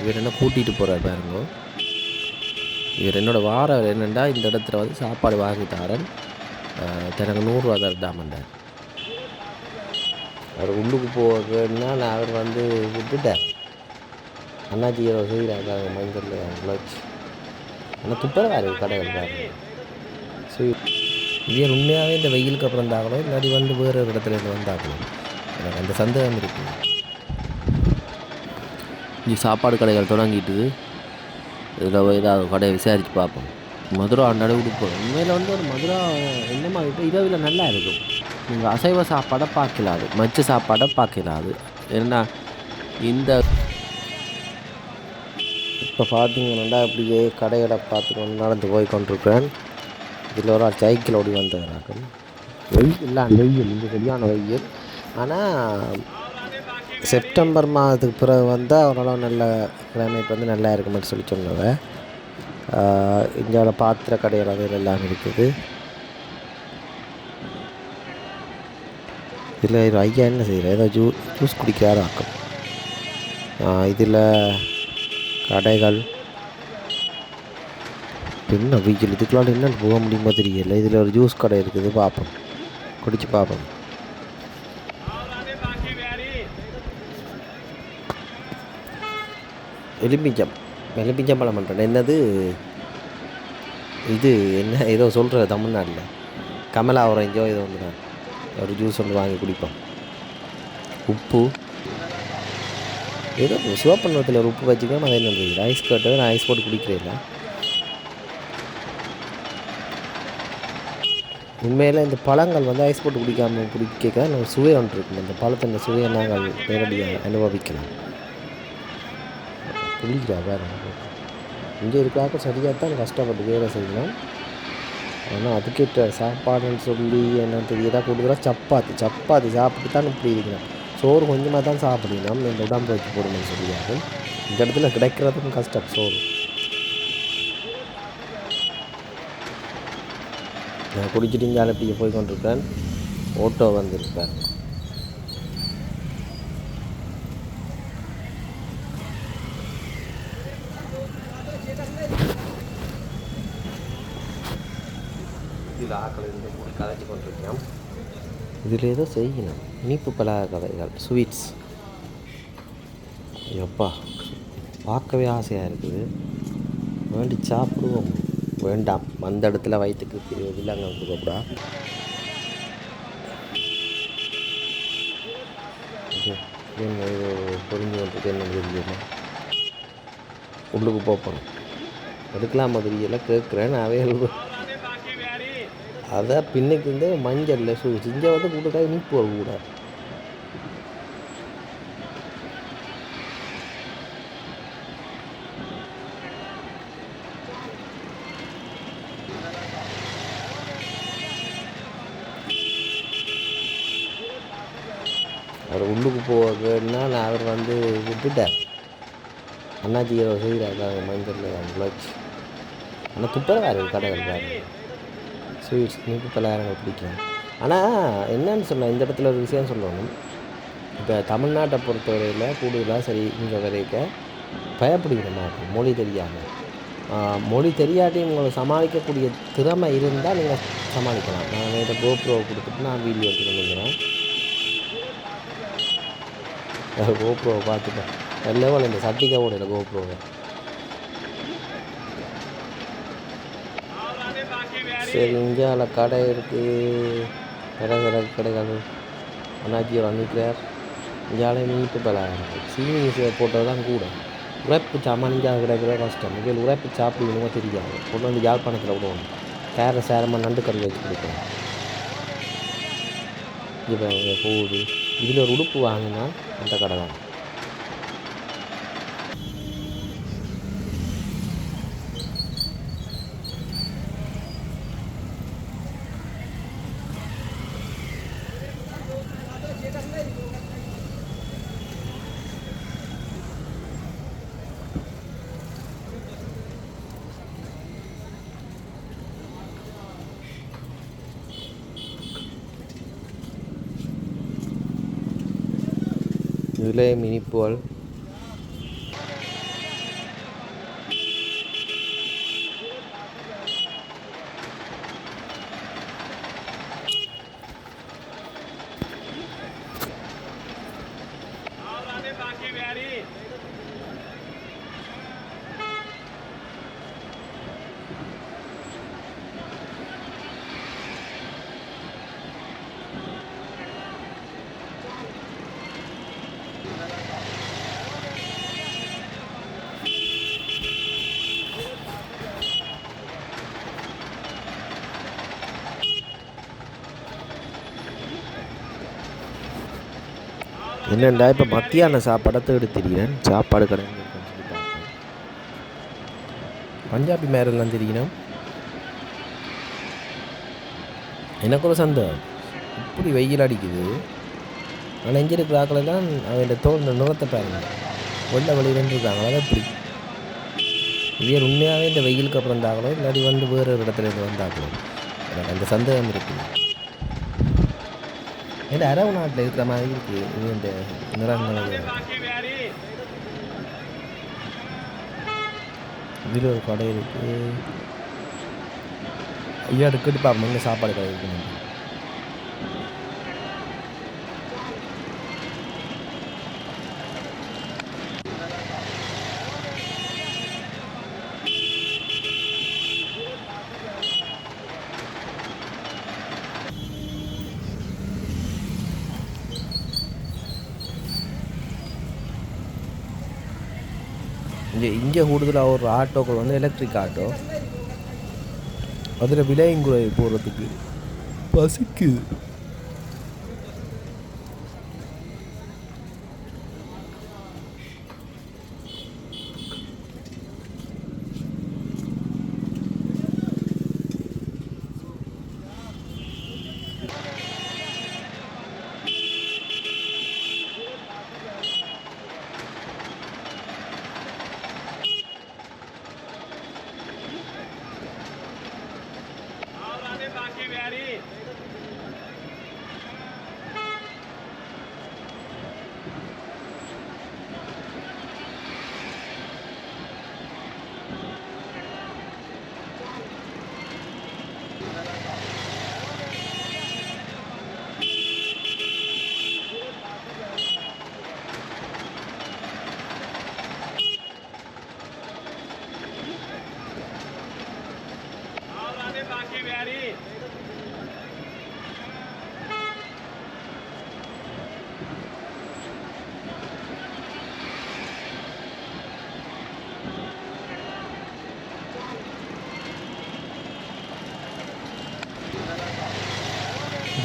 இவர் என்ன கூட்டிகிட்டு போகிறார் பாருங்க. இவர் என்னோடய வார என்னென்னா இந்த இடத்துல வந்து சாப்பாடு வாங்கி தாரன். தனக்கு நூறுரூவா தரட்டாமண்டார் அவர் உள்ளுக்கு போகிறதுன்னா நான் அவர் வந்து விட்டுட்டார் அண்ணாச்சி ஏதோ செய்கிறாங்க மஞ்சள் குழச்சி ஆனால் துப்புரவா கடைகள் பாருங்க. ஸோ இவர் உண்மையாகவே இந்த வெயிலுக்கு அப்புறம் தாக்கணும் இல்லாட்டி வந்து வேறு ஒரு இடத்துல இருந்து வந்தாக்கணும் எனக்கு அந்த சந்தேகம் இருக்குது இங்கே சாப்பாடு கடைகள் தொடங்கிட்டுது. இதில் ஏதாவது கடையை விசாரித்து பார்ப்போம். மதுரா அன்னாடி கொடுப்போம். உண்மையில் வந்து ஒரு மதுரா என்ன மாதிரி இரவில் நல்லா இருக்கும். நீங்கள் அசைவ சாப்பாடை பார்க்கலாது. மச்ச சாப்பாடை பார்க்கலாது. ஏன்னா இந்த இப்போ பார்த்தீங்கன்னா அப்படியே கடைகளை பார்த்துக்கொண்டு நடந்து போய் கொண்டிருக்கிறேன் இதில் ஒரு ஆள் சைக்கிள் ஓடி வந்தவராக்கள் வெயில் இல்லை வெயில் இங்கே சரியான வெயில். ஆனால் செப்டம்பர் மாதத்துக்கு பிறகு வந்தால் அவனால் நல்ல கிளைமேட் வந்து நல்லா இருக்குமென்னு சொல்லி சொன்னவ இந்தியாவில் பாத்திர கடைகள் அது எல்லாம் இருக்குது. இதில் ஐயா என்ன செய்கிற ஏதோ ஜூ ஜூஸ் குடிக்கிறாரு ஆக்கம். இதில் கடைகள். என்ன வீக்கில் இதுக்குள்ளால் என்னென்னு போக முடியுமோ தெரியல. இதில் ஒரு ஜூஸ் கடை இருக்குது பார்ப்போம். குடிச்சு பார்ப்போம். எலும்பிச்சம் எலுமிச்சம் பழம் பண்ணுறேன் என்னது? இது என்ன? ஏதோ சொல்கிற தமிழ்நாட்டில். கமலா ஆரஞ்சோ ஏதோ ஒன்று தான் ஒரு ஜூஸ் ஒன்று வாங்கி குடிப்போம். உப்பு. ஏதோ சிவப்பண்ணத்தில் ஒரு உப்பு வச்சுக்கலாம் நான் என்ன ஐஸ் கட்டு நான் ஐஸ் போட்டு குடிக்கிறேன் உண்மையில் இந்த பழங்கள் வந்து ஐஸ் போட்டு குடிக்காமல் குடிக்க நம்ம சுவை ஒன்று இருக்கும். அந்த பழத்தின் சுவையை நாங்கள் நேரடியாக அனுபவிக்கலாம். குளிக்கிறா வேறு. இங்கே இருக்காக்க சரியாக தான் கஷ்டப்பட்டு வேலை செய்யணும். ஆனால் அதுக்கிட்ட சாப்பாடுன்னு சொல்லி என்ன தெரியதா? கூடுதலாக சப்பாத்தி சப்பாத்தி சாப்பிட்டு தான் இப்படி இருக்கிறேன் சோறு கொஞ்சமாக தான் சாப்பிடணும். இந்த உடம்பு வச்சு போடணும்னு சொல்லியாரு. இந்த இடத்துல கிடைக்கிறதுக்கும் கஷ்டம் சோறு. நான் குடிச்சிட்டு இங்கே அலப்பியை போய் கொண்டிருக்கேன் ஓட்டோ வந்திருக்கேன் இதில் ஆக்கள் இருந்து கூட கதைச்சி கொண்டிருக்கேன் இதில் ஏதோ செய்யணும். இனிப்பு பலகார கதைகள் ஸ்வீட்ஸ் எப்பா பார்க்கவே ஆசையாக இருக்குது. வேண்டி சாப்பிடுவோம். வேண்டாம். அந்த இடத்துல வயிற்றுக்கு வில்லங்க கொடுக்கக்கூடா இது என்ன இது பொறிஞ்சு என்ன தெரியல உள்ளுக்கு போப்பணும் எடுக்கலாம் தெரியல கேட்குறேன் அவைகள் அதான் பின்னுக்கு வந்து மஞ்சள் சூ இங்கே வந்து கூட்டுக்காய் இனிப்பு கூட. அவர் உள்ளுக்கு போகிறதுன்னா நான் அவர் வந்து விட்டுட்டார். அண்ணாச்சி ஏதோ செய்கிறாங்க மஞ்சள் வச்சு ஆனால் துப்புரவா கடைகள் பாருங்கள் ஸ்வீட்ஸ் இனிப்பு பலகாரங்கள் பிடிக்கும் ஆனால் என்னன்னு சொல்லலாம் இந்த இடத்துல ஒரு விஷயம் சொல்லணும். இப்போ தமிழ்நாட்டை பொறுத்தவரையில் கூடுதலாக சரி இங்கே வரைக்க பயப்படுகிற இருக்கும் மொழி தெரியாமல் மொழி தெரியாட்டி உங்களை சமாளிக்கக்கூடிய திறமை இருந்தால் நீங்கள் சமாளிக்கலாம். நான் இதை கோப்ரோவை கொடுத்துட்டு நான் வீடியோ எடுத்து கொண்டு கோப்ரோவை பார்த்துட்டேன் லெவல் இந்த சட்டிக்காவோட இல்லை கோப்ரோவை சரி இந்தியாவில் கடை இருக்குது கடை கடை கடைகள் அண்ணாச்சி வந்துக்கிறார் இந்தியாவில் நீட்டு பல சீனி போட்டது தான் கூட. உழைப்பு சாமான் இந்தியாவில் கிடைக்கிற கஷ்டம். இதில் உழைப்பு சாப்பிடுவீங்க தெரியாது. கொண்டு வந்து யாழ்ப்பாணத்தில் விடுவோம். சேர சேரமாக நண்டு கறி வச்சு கொடுக்கணும் இப்போ போகுது. இதில் ஒரு உடுப்பு வாங்கினா அந்த கடை தான். இதில் பால் என்னண்டா இப்போ மத்தியான சாப்பாடை தேடி திரிகிறேன் சாப்பாடு கடை பஞ்சாபி மேரெல்லாம் திரிக்கணும் எனக்கு ஒரு சந்தேகம். இப்படி வெயில் அடிக்குது. ஆனால் இங்கே இருக்கிற தான் அவன் தோல் நுகத்தை பாருங்க. வெள்ள வழியிலேருந்து இருக்காங்களா எப்படி இவர் உண்மையாகவே இந்த வெயிலுக்கு அப்புறம் இருந்தாங்களோ இல்லாட்டி வந்து வேறு ஒரு இடத்துல இருந்து வந்தாங்களோ எனக்கு அந்த சந்தேகம் இருக்குது. ஏன்னா அரவு நாட்டில் இருக்கிற மாதிரி இருக்குது இது இந்த நிறங்கள் இதில் ஒரு கடை இருக்குது ஐயா எடுக்கிட்டு பார்ப்போம் இங்கே சாப்பாடு கடை இருக்குது இங்கே இங்கே கூடுதலாக ஒரு ஆட்டோக்கள் வந்து எலக்ட்ரிக் ஆட்டோ அதில் விலையும் குறை போகிறதுக்கு பசிக்குது.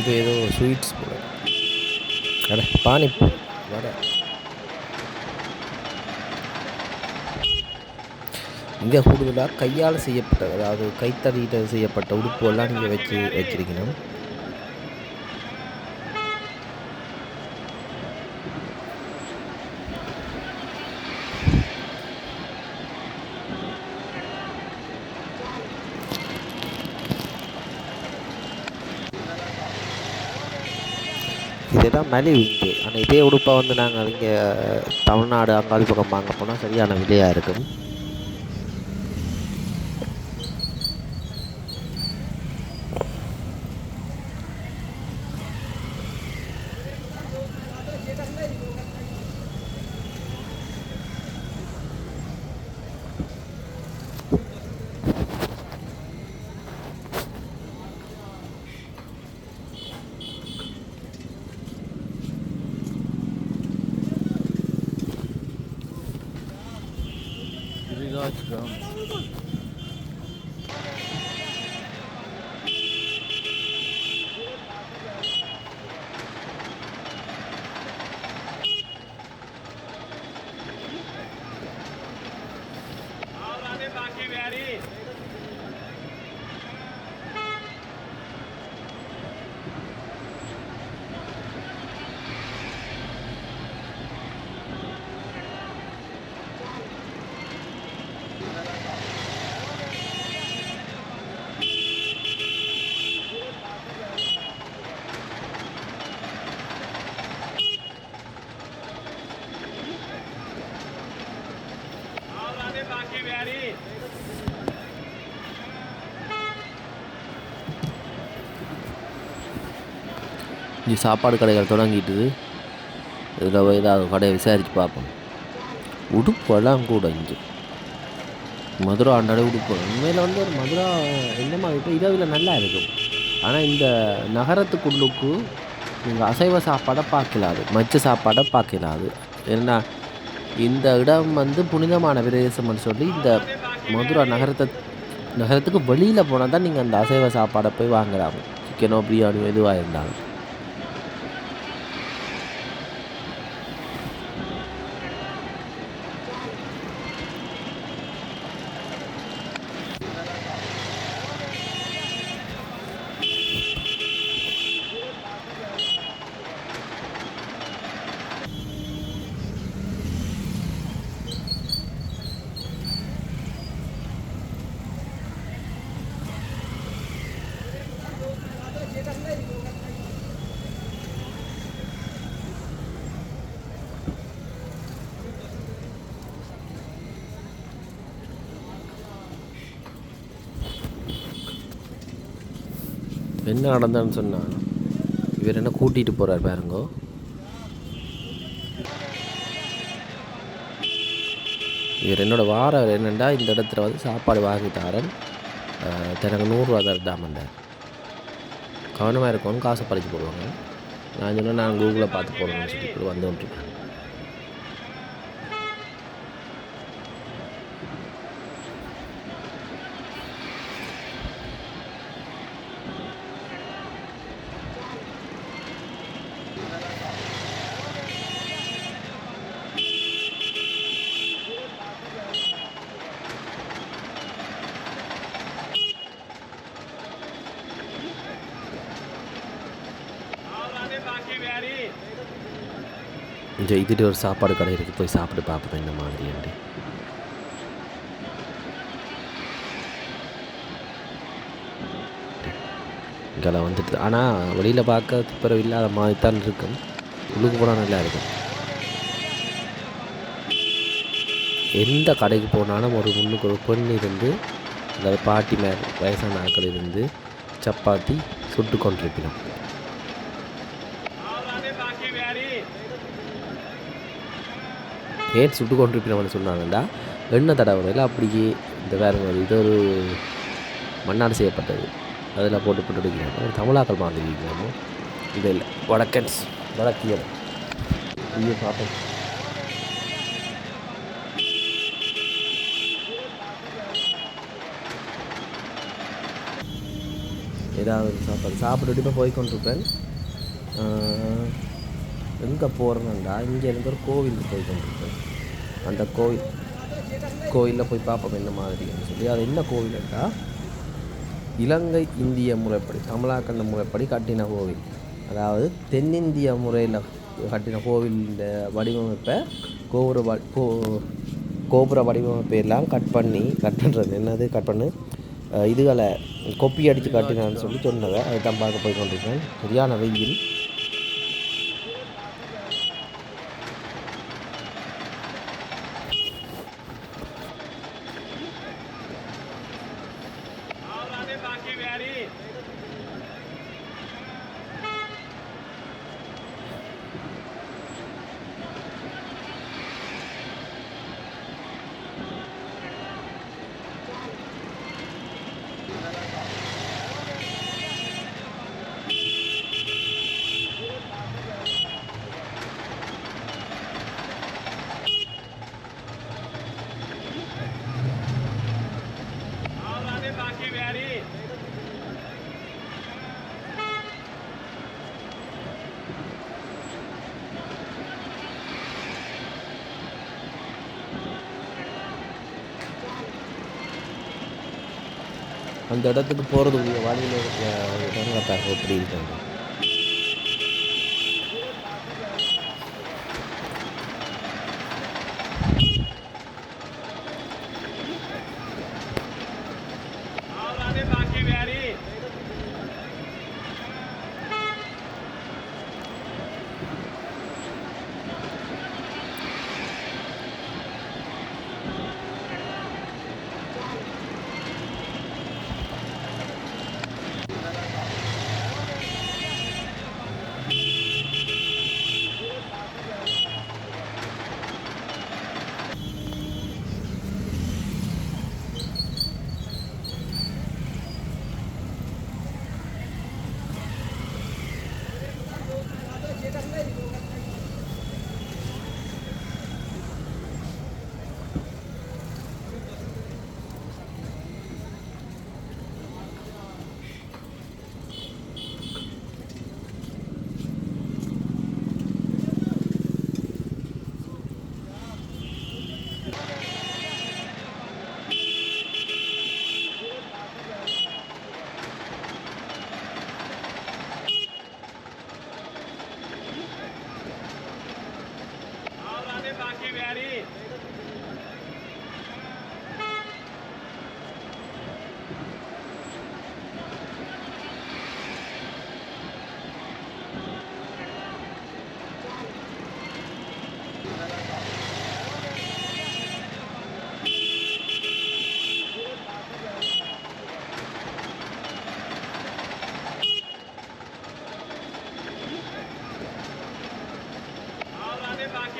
இது ஏதோ ஸ்வீட்ஸ் போல. அட பானிப்பு வடை. இங்கே கூடுதலாக கையால் செய்யப்பட்ட அதாவது கைத்தறியிட்ட செய்யப்பட்ட உடுப்புகள்லாம் நீங்கள் வச்சு வச்சிருக்கணும். இதே தான் மலி விங்கு ஆனால் இதே உடுப்பாக வந்து நாங்கள் இங்கே தமிழ்நாடு அங்காளி பக்கம் வாங்க போனால் சரியான விலையாக இருக்கும். Happy Marriage! இங்கே சாப்பாடு கடைகள் தொடங்கிட்டுது. இதில் போய் ஏதாவது கடையை விசாரித்து பார்ப்போம். உடுப்பெல்லாம் கூட இங்கே. மதுரா ஆண்டாடே உடுப்பு. உண்மையில் வந்து ஒரு மதுரா என்னமா இப்போ இரவில் நல்லா இருக்கும். ஆனால் இந்த நகரத்துக்குள்ளுக்கு நீங்கள் அசைவ சாப்பாடை பார்க்கலாது. மச்ச சாப்பாடை பார்க்கலாது. ஏன்னா இந்த இடம் வந்து புனிதமான பிரதேசம்னு சொல்லி இந்த மதுரா நகரத்தை நகரத்துக்கு வெளியில் போனால் தான் நீங்கள் அந்த அசைவ சாப்பாடை போய் வாங்குறாங்க சிக்கனோ பிரியாணியோ எதுவாக இருந்தாலும். என்ன நடந்ததுன்னு சொன்னால் இவர் என்ன கூட்டிகிட்டு போகிறார் பாருங்கோ. இவர் என்னோடய வாரம் என்னென்னா இந்த இடத்துல வந்து சாப்பாடு வாங்கிட்டாரன் தனக்கு நூறுரூவா தரட்டாமண்டார் கவனமாக இருக்கணும் காசை பறிச்சு போடுவாங்க. நான் சொன்னால் நான் கூகுளில் பார்த்து போடணும்னு சொல்லி இப்படி வந்து கொண்டிருக்கேன் இந்த இதுட்டு ஒரு சாப்பாடு கடை இருக்குது போய் சாப்பிட்டு பார்ப்போம் இந்த மாதிரி இங்கெல்லாம் வந்துட்டு ஆனால் வெளியில் பார்க்க துப்புரவு இல்லாத மாதிரி தான் இருக்கும். உள்ளுக்கு போனால் நல்லா இருக்கும். எந்த கடைக்கு போனாலும் ஒரு முன்னுக்கு ஒரு பெண் இருந்து அதாவது பாட்டி மேல் வயசான ஆட்கள் இருந்து சப்பாத்தி சுட்டு கொண்டிருப்பினோம். ஏன் சுட்டு கொண்டிருப்பினவன் சொன்னாங்கண்டா எண்ணெய் தடவையில் அப்படியே இந்த வேற ஒரு இது ஒரு மண்ணால் செய்யப்பட்டது. அதில் போட்டு போட்டு எடுக்கிறாங்க ஒரு தமிழாக்கள் மாதிரி இருக்கிறோமோ இது இல்லை. வடக்கன்ஸ். வடக்கியல் ஐயோ பார்ப்போம். ஏதாவது சாப்பாடு. சாப்பிட்டுட்டு இப்போ போய் கொண்டிருப்பேன் எங்கே போகிறேன்டா இங்கேருந்து ஒரு கோவிலுக்கு போய் கொண்டிருப்பேன் அந்த கோவில் கோயிலில் போய் பார்ப்போம் என்ன மாதிரின்னு சொல்லி. அது என்ன கோவிலுண்டா இலங்கை இந்திய முறைப்படி தமிழாக்கண்ட முறைப்படி கட்டின கோவில். அதாவது தென்னிந்திய முறையில் கட்டின கோவிலின் வடிவமைப்பை கோபுர வ கோ கோபுர வடிவமைப்பை எல்லாம் கட் பண்ணி கட் பண்ணுறது என்னது? கட் பண்ணு. இதுகளை கொப்பி அடித்து கட்டினான்னு சொல்லி சொன்னதை அதை தான் பார்க்க போய் கொண்டிருக்கேன். சரியான வெயில். அந்த இடத்துக்கு போகிறதுக்குரிய வழியில் இருக்கிற இடங்களை எப்படி இருக்காங்க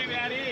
వ్యాధి